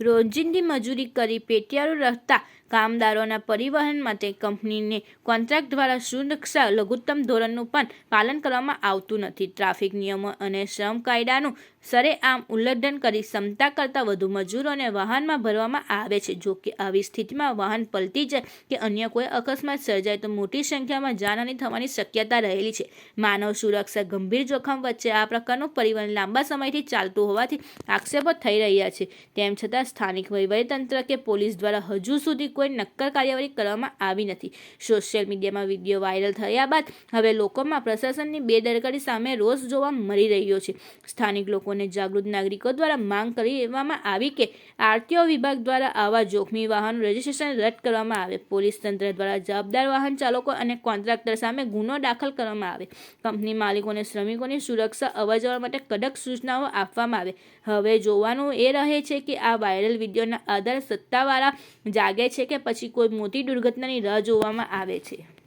રોજિંદી મજૂરી કરી પેટિયારો રહેતા કામદારોના પરિવહન માટે કંપનીને કોન્ટ્રાક્ટ દ્વારા સુરક્ષા લઘુત્તમ ધોરણનું પણ પાલન કરવામાં આવતું નથી. ટ્રાફિક નિયમો અને શ્રમ કાયદાનું સરેઆમ ઉલ્લંઘન કરી ક્ષમતા કરતાં વધુ મજૂરોને વાહનમાં ભરવામાં આવે છે. જો કે આવી સ્થિતિમાં વાહન પલટી જાય કે અન્ય કોઈ અકસ્માત સર્જાય તો મોટી સંખ્યામાં જાનહાની થવાની શક્યતા રહેલી છે. માનવ સુરક્ષા ગંભીર જોખમ વચ્ચે આ પ્રકારનું પરિવહન લાંબા સમયથી ચાલતું હોવાથી આક્ષેપો થઈ રહ્યા છે. તેમ છતાં સ્થાનિક વહીવટીતંત્ર કે પોલીસ દ્વારા હજુ સુધી કોઈ નક્કર કાર્યવાહી કરવામાં આવી નથી. સોશિયલ મીડિયામાં વીડિયો વાયરલ થયા બાદ હવે લોકોમાં પ્રશાસનની બેદરકારી સામે રોષ જોવા મળી રહ્યો છે. સ્થાનિક લોકોને જાગૃત નાગરિકો દ્વારા માંગ કરવામાં આવી કે આરટીઓ વિભાગ દ્વારા આવા જોખમી વાહનો રજીસ્ટ્રેશન રદ કરવામાં આવે. પોલીસ તંત્ર દ્વારા જવાબદાર વાહન ચાલકો અને કોન્ટ્રાક્ટર સામે ગુનો દાખલ કરવામાં આવે. કંપની માલિકોને શ્રમિકોની સુરક્ષા અવરજવર માટે કડક સૂચનાઓ આપવામાં આવે. હવે જોવાનું એ રહે છે કે આ વાયરલ વિડીયોના આધારે સત્તાવાળા જાગે છે કે પછી કોઈ મોટી દુર્ઘટનાની રાહ જોવામાં આવે છે.